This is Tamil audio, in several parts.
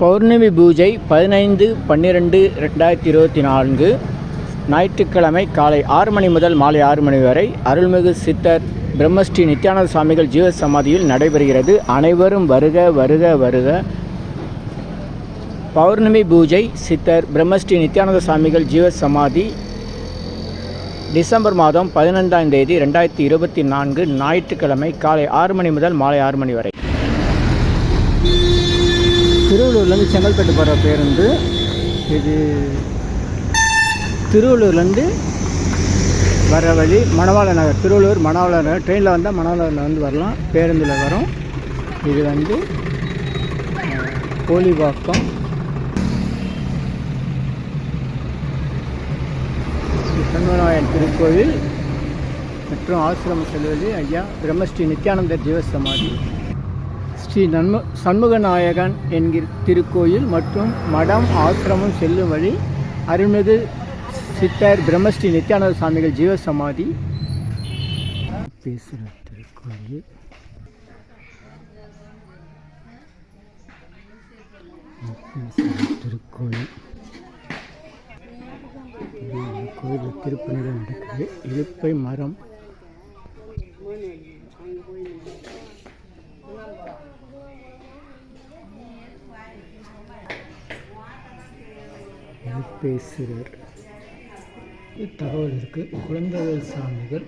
பௌர்ணமி பூஜை பதினைந்து பன்னிரெண்டு ரெண்டாயிரத்தி இருபத்தி நான்கு ஞாயிற்றுக்கிழமை காலை ஆறு மணி முதல் மாலை ஆறு மணி வரை அருள்மிகு சித்தர் பிரம்மஸ்ரீ நித்யானந்த சுவாமிகள் ஜீவ சமாதியில் நடைபெறுகிறது. அனைவரும் வருக வருக வருக. பௌர்ணமி பூஜை சித்தர் பிரம்மஸ்ரீ நித்யானந்த சுவாமிகள் ஜீவ சமாதி டிசம்பர் மாதம் பதினைந்தாம் தேதி ரெண்டாயிரத்தி இருபத்தி நான்கு ஞாயிற்றுக்கிழமை காலை ஆறு மணி முதல் மாலை ஆறு மணி வரை. திருவள்ளூர்லேருந்து செங்கல்பட்டு போகிற பேருந்து இது திருவள்ளூர்லேருந்து வர வழி மணவாள நகர். திருவள்ளூர் மணவாள நகர். ட்ரெயினில் வந்தால் மணவாள வந்து வரலாம். பேருந்தில் வரும். இது வந்து அஹ், கோழிவாக்கம். சண்முகநாயன் திருக்கோவில் மற்றும் ஆசிரமம் செல்வது ஐயா பிரம்மஸ்ரீ நித்யானந்தர் ஜீவசமாதி. ஸ்ரீ நன்ம சண்முகநாயகன் என்கிற திருக்கோயில் மற்றும் மடம் ஆசிரமம் செல்லும் வழி அருள்மிகு சித்தர் பிரம்மஸ்ரீ நித்யானந்த சுவாமிகள் ஜீவசமாதி. பேசுகிற திருக்கோயில். திருக்கோயில். கோயில் திருப்பணிகள் நடக்குது. இலுப்பை மரம் பேசுகிறார். தகவல் இருக்குது குழந்தைகள் சாமிகள்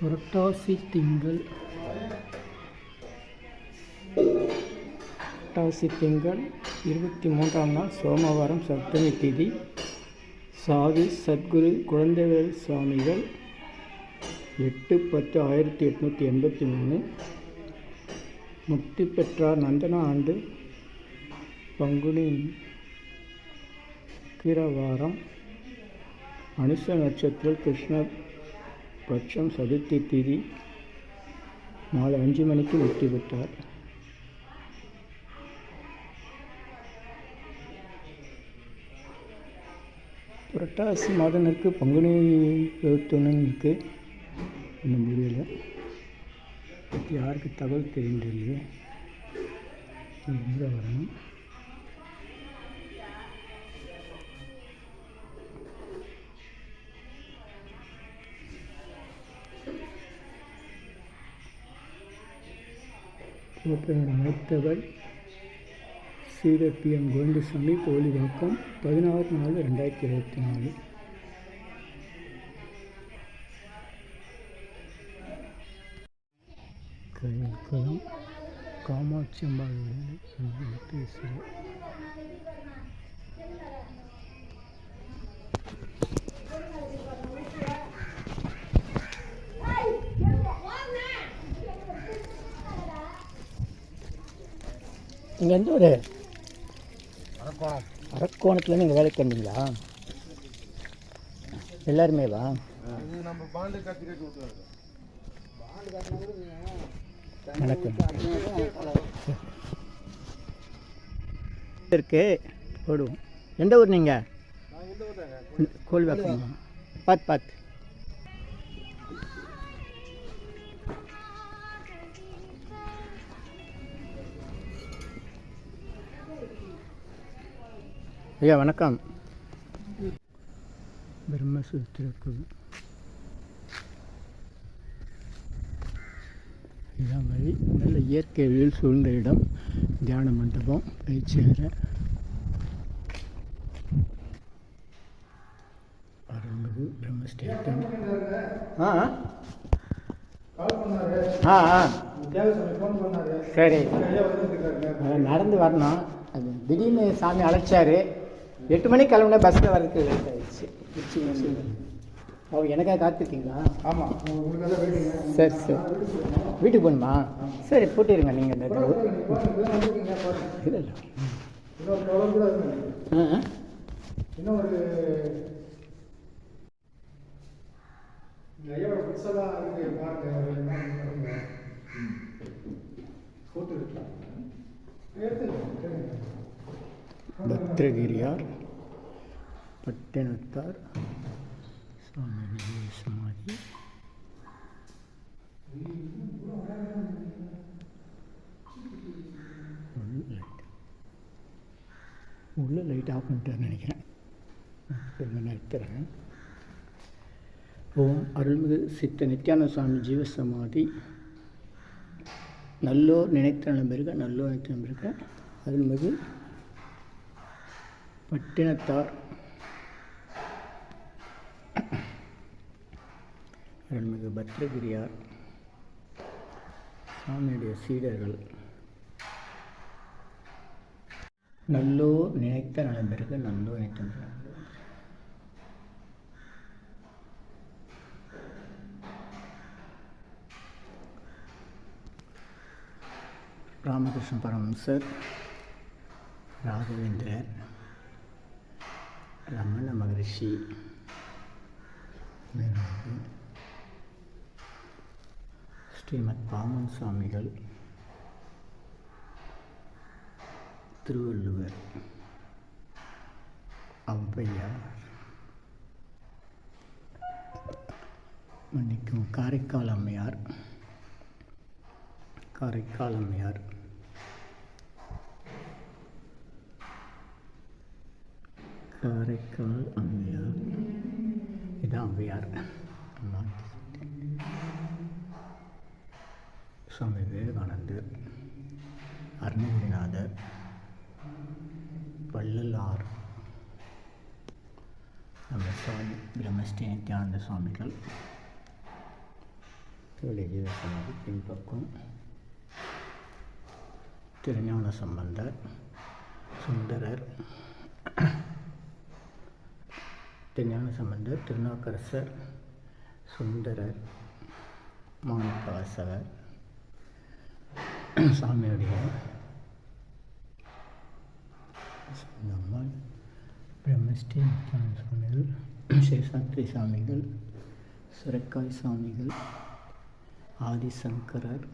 புரட்டாசி திங்கள். புரட்டாசி திங்கள் இருபத்தி மூன்றாம் நாள் சோமவாரம் சப்தமி திதி. சாதி சத்குரு குழந்தைவேல் சுவாமிகள் எட்டு பத்து ஆயிரத்தி எட்நூற்றி எண்பத்தி மூணு. முக்தி பெற்றார் நந்தன ஆண்டு பங்குனி கிரவாரம். அனுஷ நட்சத்திரம் கிருஷ்ண பட்சம் சதுர்த்தி திதி மாலை அஞ்சு மணிக்கு முக்தி பெற்றார். புரட்டாசி மாதனுக்கு பங்குனி இருபத்தொன்னு ஒன்றும் இன்னும் யாருக்கு தகவல் தெரிந்தது இங்கே வரணும் சிவப்பெயர் அமைத்தவர் சீடர் கோவிந்தசாமி கோழிவாக்கம் பதினாறு நாலு ரெண்டாயிரத்தி இருபத்தி நாலு. கைக்குளம் காமாட்சி அம்பாள் பேசுகிறேன். நீங்கள் எந்த ஒரு அரக்கோணம். அரக்கோணத்துலேருந்து இங்கே வேலைக்கு வந்தீங்களா? எல்லாருமே வா இது நம்ம பாண்டு கட்டி கட்டி விட்டுருவாங்க. வணக்கம். இருக்கு. போடுவோம். எந்த ஊர் நீங்கள் கோல்வாக்கம்? பார்த்து பார்த்து ஐயா வணக்கம். பிரம்மசூத்திரக்கு இதான் வழி நல்ல இயற்கை எழில் சூழ்ந்த இடம் தியான மண்டபம் பயிற்சி அறை அருள்மிகு பிரம்மஸ்டேட்டம் ஆ ஆ. ஆ சரி. நடந்து வரணும். அது திடீர்னு சாமி அழைச்சாரு. எட்டு மணிக்கு கிளம்புனா பஸ்ஸில் வரதுக்கு லேட் ஆயிடுச்சு. ஓ எனக்காக காத்திருக்கீங்களா? ஆமாம் சரி சரி. வீட்டுக்கு போகணுமா? சரி போட்டிருங்க நீங்கள் இந்த இல்லை இல்லை. இன்னும் ஒரு இருக்கு. பாருங்க ஃபோட்டோ பத்ரகிரியார் பட்டினத்தார் சுவாமி உள்ள லைட் உள்ள லைட் ஆஃப் பண்ணிட்டேன்னு நினைக்கிறேன். திரும்ப நிறுத்துறேன் ஓம் அருள்மிகு சித்த நித்யானந்த சுவாமி ஜீவசமாதி நல்லோர் நினைத்த நம்பிருக்க நல்லோர் நினைத்த நம்பிருக்க அருள்மிகு பட்டினத்தார் அருள்மிகு பத்ரகிரியார் சாமியுடைய சீடர்கள் நல்லோர் நினைத்த நலம்பெருக நல்லோர் நினைத்த ராமகிருஷ்ண பரமஹம்சர் ராகவேந்திரர் ரமண மகரிஷி மேலும் ஸ்ரீமத் பாமன் சுவாமிகள் திருவள்ளுவர் ஔவையார் மன்னிக்கும் காரைக்கால் அம்மையார் காரைக்கால் அம்மையார் காரைக்கால் அம்மையார் இதான் ஔவையார் அம்மா. சுவாமி விவேகானந்தர் அருணகிரிநாதர் வள்ளலார் நம்ம சுவாமி பிரம்மஸ்ரீ நித்யானந்த சுவாமிகள் சுவாமி பின்பக்கம் திருஞான சம்பந்தர் சுந்தரர் திருஞான சம்பந்தர் திருநாக்கரசர் சுந்தரர் மாணிக்கவாசகர் சாமியுடைய அம்மாள் பிரம்மஸ்ரீ நித்யானந்த சுவாமிகள் சேஷாத்ரி சாமிகள் சுரக்காய் சாமிகள் ஆதிசங்கரர்.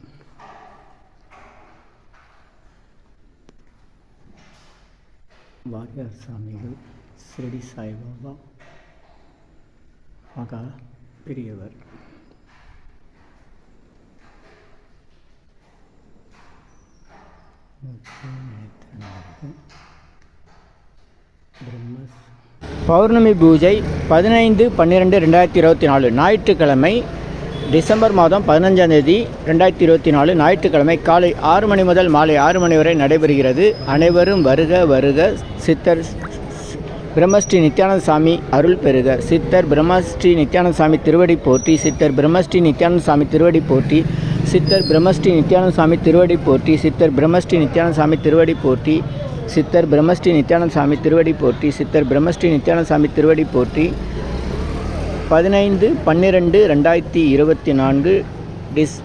வாரியார் சாமிகள் சிரடி சாய்பாபா மகா பெரியவர். பௌர்ணமி பூஜை பதினைந்து பன்னிரெண்டு ரெண்டாயிரத்தி இருபத்தி நாலு ஞாயிற்றுக்கிழமை டிசம்பர் மாதம் பதினஞ்சாம் தேதி ரெண்டாயிரத்தி இருபத்தி நாலு ஞாயிற்றுக்கிழமை காலை ஆறு மணி முதல் மாலை ஆறு மணி வரை நடைபெறுகிறது. அனைவரும் வருக வருக சித்தர் பிரம்மஸ்ரீ நித்யானந்த சாமி அருள் பெறுக. சித்தர் பிரம்மஸ்ரீ நித்யானந்த சாமி திருவடி போற்றி சித்தர் பிரம்மஸ்ரீ நித்யானந்த சாமி திருவடி போற்றி சித்தர் பிரம்மஸ்ரீ நித்யானந்த சுவாமி திருவடி போற்றி சித்தர் பிரம்மஸ்ரீ நித்யானந்த சுவாமி திருவடி போற்றி சித்தர் பிரம்மஸ்ரீ நித்யானந்த சாமி திருவடி போற்றி சித்தர் பிரம்மஸ்ரீ நித்யானந்த சுவாமி திருவடி போற்றி. பதினைந்து பன்னிரெண்டு ரெண்டாயிரத்தி இருபத்தி நான்கு டிஸ்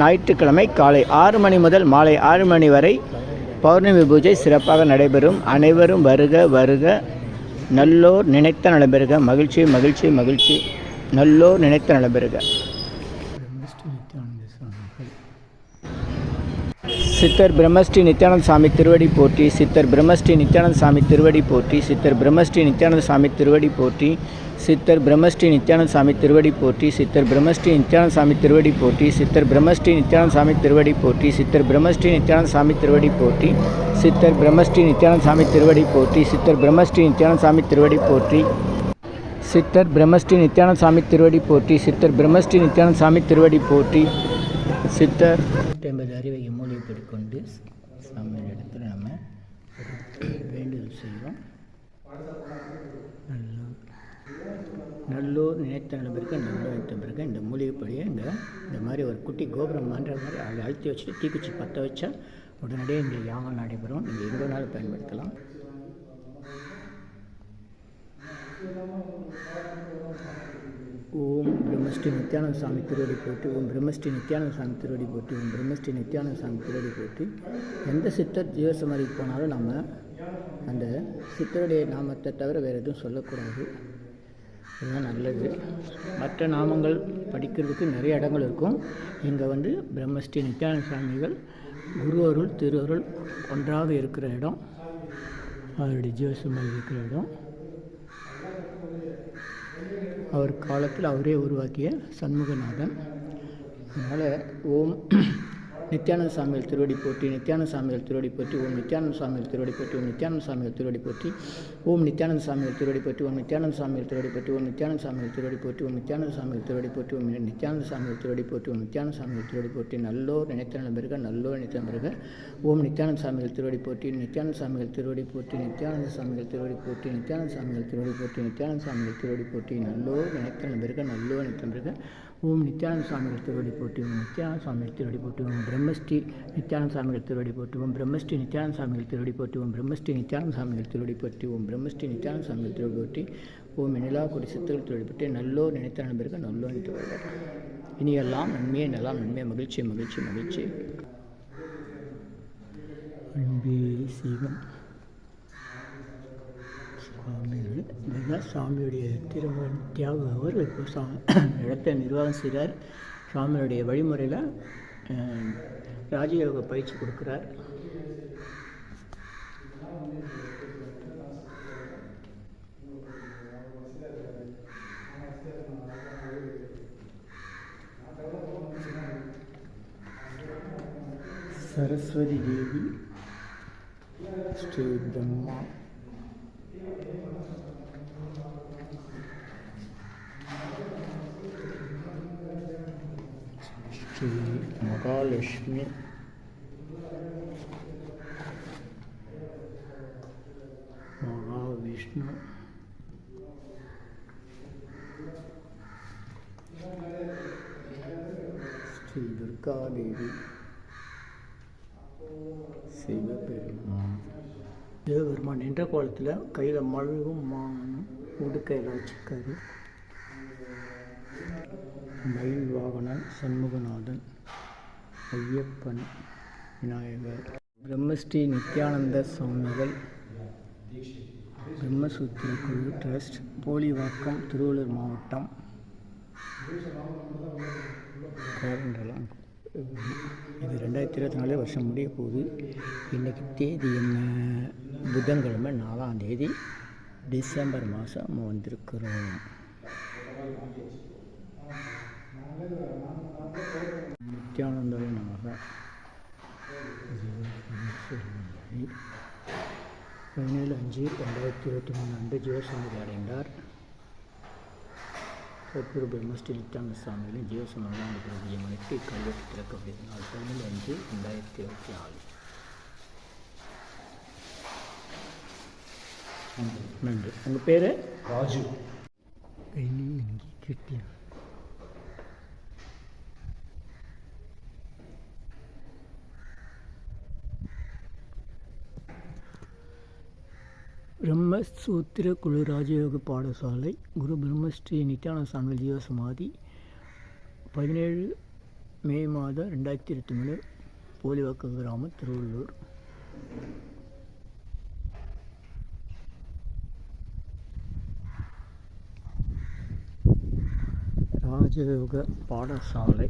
ஞாயிற்றுக்கிழமை காலை ஆறு மணி முதல் மாலை ஆறு மணி வரை பௌர்ணமி பூஜை சிறப்பாக நடைபெறும். அனைவரும் வருக வருக. நல்லோர் நினைத்த நடைபெறுக. மகிழ்ச்சி மகிழ்ச்சி மகிழ்ச்சி. நல்லோர் நினைத்த நடைபெறுக. சித்தர் பிரம்மஸ்ரீ நித்யானந்த சாமி திருவடி போற்றி சித்தர் பிரம்மஸ்ரீ நித்யானந்த சாமி திருவடி போற்றி சித்தர் பிரம்மஸ்ரீ நித்யானந்த சாமி திருவடி போற்றி சித்தர் பிரம்மஸ்ரீ நித்யானந்த சாமி திருவடி போற்றி சித்தர் பிரம்மஸ்ரீ நித்யானந்த சாமி திருவடி போற்றி சித்தர் பிரம்மஸ்ரீ நித்யானந்த சாமி திருவடி போற்றி சித்தர் பிரம்மஸ்ரீ நித்யானந்த சாமி திருவடி போற்றி சித்தர் பிரம்மஸ்ரீ நித்யானந்த சாமி திருவடி போற்றி சித்தர் பிரம்மஸ்ரீ நித்யானந்த சாமி திருவடி போற்றி சித்தர் பிரம்மஸ்ரீ நித்யானந்த சாமி திருவடி போற்றி சித்தர் பிரம்மஸ்ரீ நித்யானந்த சாமி திருவடி போற்றி சித்தர் என்பது அறிவை மூலியப்படி கொண்டு சமையல் இடத்துல நம்ம வேண்டுதல் செய்வோம். நல்லா நல்லூர் நினைத்த நபருக்கு நல்லோர் நினைத்த பிறகு இந்த மூலிகைப்படியை இந்த இந்த மாதிரி ஒரு குட்டி கோபுரம் மான்ற மாதிரி அதை அழுத்தி வச்சுட்டு தீக்குச்சி பற்ற வச்சா உடனடியே இந்த யாகம் நடைபெறும். நீங்கள் எங்கே வேணாலும் பயன்படுத்தலாம். ஓம் பிரம்மஸ்ரீ நித்யானந்த சாமி திருவடி போட்டி ஓம் பிரம்மஸ்ரீ நித்யானந்த சாமி திருவடி போட்டி ஓம் பிரம்மஸ்ரீ நித்யானந்த சாமி திருவடி போட்டி எந்த சித்தர் ஜீவசமாதிக்கு போனாலும் நம்ம அந்த சித்தருடைய நாமத்தை தவிர வேறு எதுவும் சொல்லக்கூடாது. இதுதான் நல்லது மற்ற நாமங்கள் படிக்கிறதுக்கு நிறைய இடங்கள் இருக்கும் இங்கே வந்து பிரம்மஸ்ரீ நித்யானந்த சாமிகள் குரு அருள் திரு அருள் ஒன்றாக இருக்கிற இடம் அவருடைய ஜீவசமாதி இருக்கிற இடம் அவர் காலத்தில் அவரே உருவாக்கிய சண்முகநாதன். அதனால் ஓம் நித்யானந்த சாமியில் திருவடி போற்றி நித்யானந்த சாமியில் திருவடி போற்றி ஓம் நித்யானந்த சாமிகள் திருவடி போற்றி ஓம் நித்யானந்த சாமிகள் திருவடி போற்றி ஓம் நித்யானந்த சாமிகள் திருவடி போற்றி ஓம் நித்யானந்த சாமிகள் திருவடி போற்றி ஓம் நித்யானந்த சாமிகள் திருவடி போற்றி ஓம் நித்யானந்த சாமிகள் திருவடி போற்றி ஓம் நித்யானந்த சாமிகள் திருவடி போற்றி ஓம் நித்யானந்த சாமிகள் திருவடி போற்றி நல்லோர் நினைத்த நம்பருக நல்லோர் நினைத்த நம்பருக ஓம் நித்யானந்த சாமியில் திருவடி போற்றி நித்யானந்த சாமியில் திருவடி போற்றி நித்யானந்த சாமியில் திருவடி போற்றி நித்யானந்த சாமியில் திருவடி போற்றி நித்யானந்த சாமிகள் திருவடி போற்றி நல்லோர் நினைத்த நம்பருக நல்லோர் நினைத்த நம்பருக ஓம் நித்யானந்த சுவாமிகள் திருவடி போட்டுவோம் நித்யானந்த சுவாமிகள் திருவடி போட்டுவோம் பிரம்மஸ்ரீ நித்யானந்த சுவாமிகள் திருவடி போட்டுவோம் பிரம்மஸ்ரீ நித்யானந்த சுவாமிகள் திருவடி போட்டுவோம் பிரம்மஸ்ரீ நித்யானந்த சுவாமிகள் திருவடி போட்டுவோம் பிரம்மஸ்ரீ நித்யானந்த சுவாமிகள் திருவடி போட்டி ஓம் நிலா கொடி சித்துகள் திருவடி போட்டு நல்லோர் நினைத்த நண்பர்கள் நல்லோர் நினைத்து இனியெல்லாம் நன்மையே நலாம் நன்மையே மகிழ்ச்சி மகிழ்ச்சி மகிழ்ச்சி. அன்பே சிவம் சாமியுடைய திருமணம் தியாகம் அவர் இப்போ சா இடத்தை நிர்வாகம் செய்கிறார் சாமியுடைய வழிமுறையில் ராஜயோக பயிற்சி கொடுக்குறார். சரஸ்வதி தேவி ஸ்ரீ பிரம்மா. ஸ்ரீ மகாலட்சுமி. மகாவிஷ்ணு. ஸ்ரீ துர்காதேவி. சிவபெருமான். சிவபெருமான் நின்ற கோலத்தில் கையில் மழுவும் மானும் உடுக்கையில் வச்சுருக்காரு. மயில் வாகனன் சண்முகநாதன் ஐயப்பன் விநாயகர். பிரம்மஸ்ரீ நித்யானந்த சுவாமிகள். பிரம்மசூத்திர குழு ட்ரஸ்ட் போலிவாக்கம் திருவள்ளூர் மாவட்டம். கேரண்டெல்லாம் இது ரெண்டாயிரத்தி இருபத்தி நாலு வருஷம் முடிய போகுது. இன்றைக்கி தேதி என்ன? புதன்கிழமை நாலாம் தேதி டிசம்பர் மாதம் வந்திருக்கிறோம். நித்யானந்தாய நமக. பதினேழு அஞ்சு ரெண்டாயிரத்தி இருபத்தி மூணு அன்று ஜீவசமாதி அடைந்தார். சத்குரு பிரம்மஸ்ரீ நித்யானந்த சுவாமிகளின் ஜீவசமாதி ஆண்டு பிரதியை முன்னிட்டு இக்கல்வெட்டு திறக்கப்படுகிறது நாள் பதினேழு அஞ்சு ரெண்டாயிரத்தி இருபத்தி நாலு. நன்றி. உங்கள் பேர்? ராஜு. இங்கே கிட்டியா? பிரம்மசூத்திர குழு ராஜயோக பாடசாலை குரு பிரம்மஸ்ரீ நித்யானந்த சாமி ஜீவசமாதி பதினேழு மே மாதம் ரெண்டாயிரத்தி இருபத்தி மூணு போலிவாக்க கிராமம் திருவள்ளூர். ராஜயோக பாடசாலை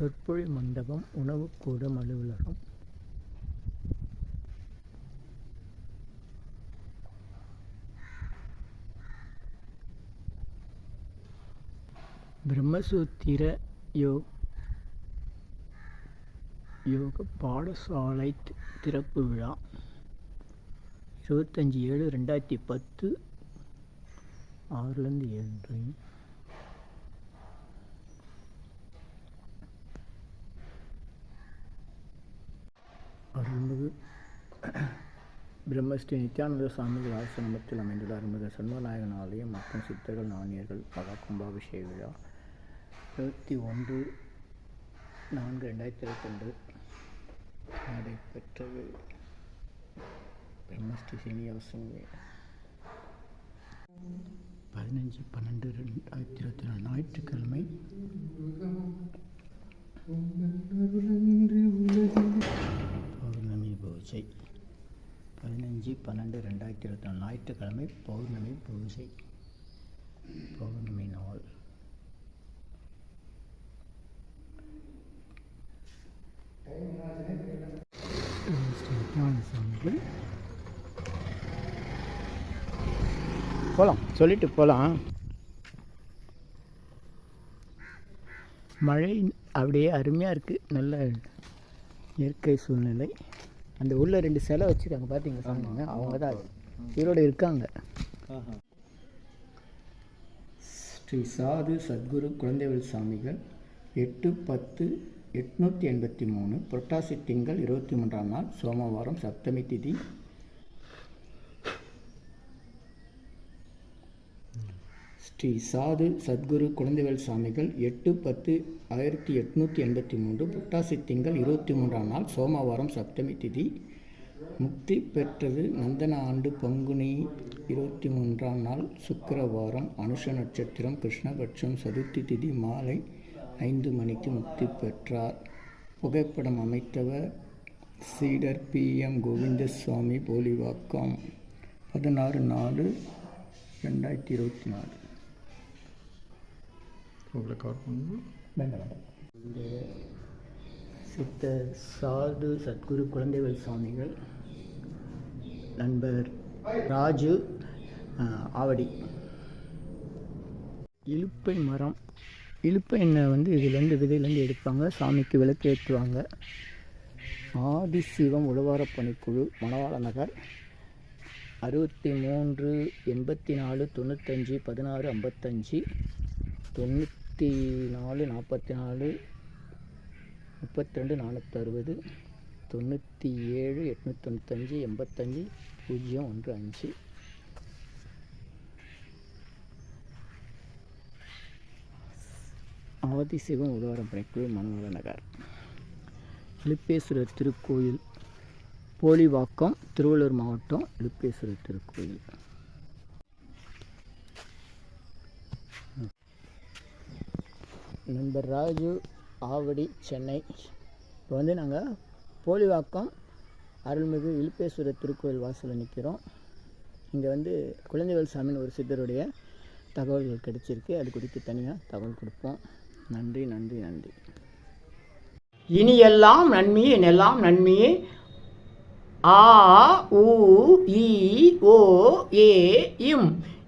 சொற்பொழி மண்டபம் உணவுக்கூடம் அலுவலகம். பிரம்மசூத்திர யோ யோக பாடசாலை திறப்பு விழா இருபத்தஞ்சி ஏழு ரெண்டாயிரத்தி பத்து ஆறுலேருந்து ஏழு என்பது பிரம்மஸ்ரீ நித்யானந்த சுவாமிகள் ஆசிரமத்தில் அமைந்துள்ள அருள்மிகு சண்மநாயகன் ஆலயம் மற்றும் சித்தர்கள் நாணியர்கள் மகா கும்பாபிஷேக விழா இருபத்தி ஒன்று நான்கு ரெண்டாயிரத்தி இருபத்தொன்று நடைபெற்றது. பிரம்மஸ்ரீ சீனிவாசன் பதினஞ்சு பன்னெண்டு ரெண்டாயிரத்தி இருபத்தி நாலு ஞாயிற்றுக்கிழமை பௌர்ணமி பூஜை பதினஞ்சு பன்னெண்டு ரெண்டாயிரத்தி இருபத்தி நாலு ஞாயிற்றுக்கிழமை பௌர்ணமி பூஜை பௌர்ணமி நாள். போகலாம் சொல்லிட்டு போகலாம் மழை அப்படியே அருமையாக இருக்குது நல்ல இயற்கை சூழ்நிலை. அந்த உள்ள ரெண்டு சிலை வச்சுருக்காங்க பார்த்தீங்க சொன்னாங்க அவங்க தான் உயிரோடு இருக்காங்க. ஸ்ரீ சாது சத்குரு குழந்தைவேல் சாமிகள் எட்டு பத்து எட்நூற்றி எண்பத்தி மூணு புரட்டாசி திங்கள் இருபத்தி மூன்றாம் நாள் சோமவாரம் சப்தமி திதி ஸ்ரீ சாது சத்குரு குழந்தைகள் சாமிகள் எட்டு பத்து ஆயிரத்தி எட்நூற்றி எண்பத்தி மூன்று புட்டாசி திங்கள் இருபத்தி மூன்றாம் நாள் சோமவாரம் சப்தமி திதி. முக்தி பெற்றது நந்தன ஆண்டு பங்குனி இருபத்தி மூன்றாம் நாள் சுக்கரவாரம் அனுஷ நட்சத்திரம் கிருஷ்ணபட்சம் சதுர்த்தி திதி மாலை ஐந்து மணிக்கு முக்தி பெற்றார். புகைப்படம் அமைத்தவர் சீடர் பி எம் கோவிந்தசுவாமி போலிவாக்கம் பதினாறு நாலு ரெண்டாயிரத்தி இருபத்தி நாலு. உங்களை கவர் பண்ணணும். வேண்டாம் இந்த சித்த சாது சத்குரு குழந்தைகள் சுவாமிகள் நண்பர் ராஜு ஆவடி. இலுப்பை மரம். இழுப்பை எண்ணெய் வந்து இதுலேருந்து விதையிலேருந்து எடுப்பாங்க சாமிக்கு விளக்கு ஏற்றுவாங்க ஆதிசிவம் உழவாரப் பணிக்குழு மணவாள நகர். அறுபத்தி மூன்று எண்பத்தி நாலு தொண்ணூத்தஞ்சு பதினாறு ஐம்பத்தஞ்சு தொண்ணூத் தொண்ணூற்றி நாலு நாற்பத்தி நாலு முப்பத்தி ரெண்டு நானூற்றறுபது தொண்ணூற்றி ஏழு எட்நூற்றி தொண்ணூத்தஞ்சு எண்பத்தஞ்சு பூஜ்ஜியம் ஒன்று அஞ்சு. ஆதிசிவம் உதவாரம் பணிக்குழு மணவாள நகர் இலுப்பேஸ்வரர் திருக்கோயில் போலிவாக்கம் திருவள்ளூர் மாவட்டம் இலுப்பேஸ்வரர் திருக்கோயில். நண்பர் ராஜு ஆவடி சென்னை. இப்போ வந்து நாங்கள் போலிவாக்கம் அருள்மிகு இழுப்பேஸ்வரர் திருக்கோயில் வாசலில் நிற்கிறோம். இங்கே வந்து குழந்தைகள் சாமின்னு ஒரு சித்தருடைய தகவல்கள் கிடைச்சிருக்கு. அது குறித்து தனியாக தகவல் கொடுப்போம். நன்றி நன்றி நன்றி. இனி எல்லாம் நன்மையே எல்லாம் நன்மையே. ஆ உ இ ஓ ஏ இம்.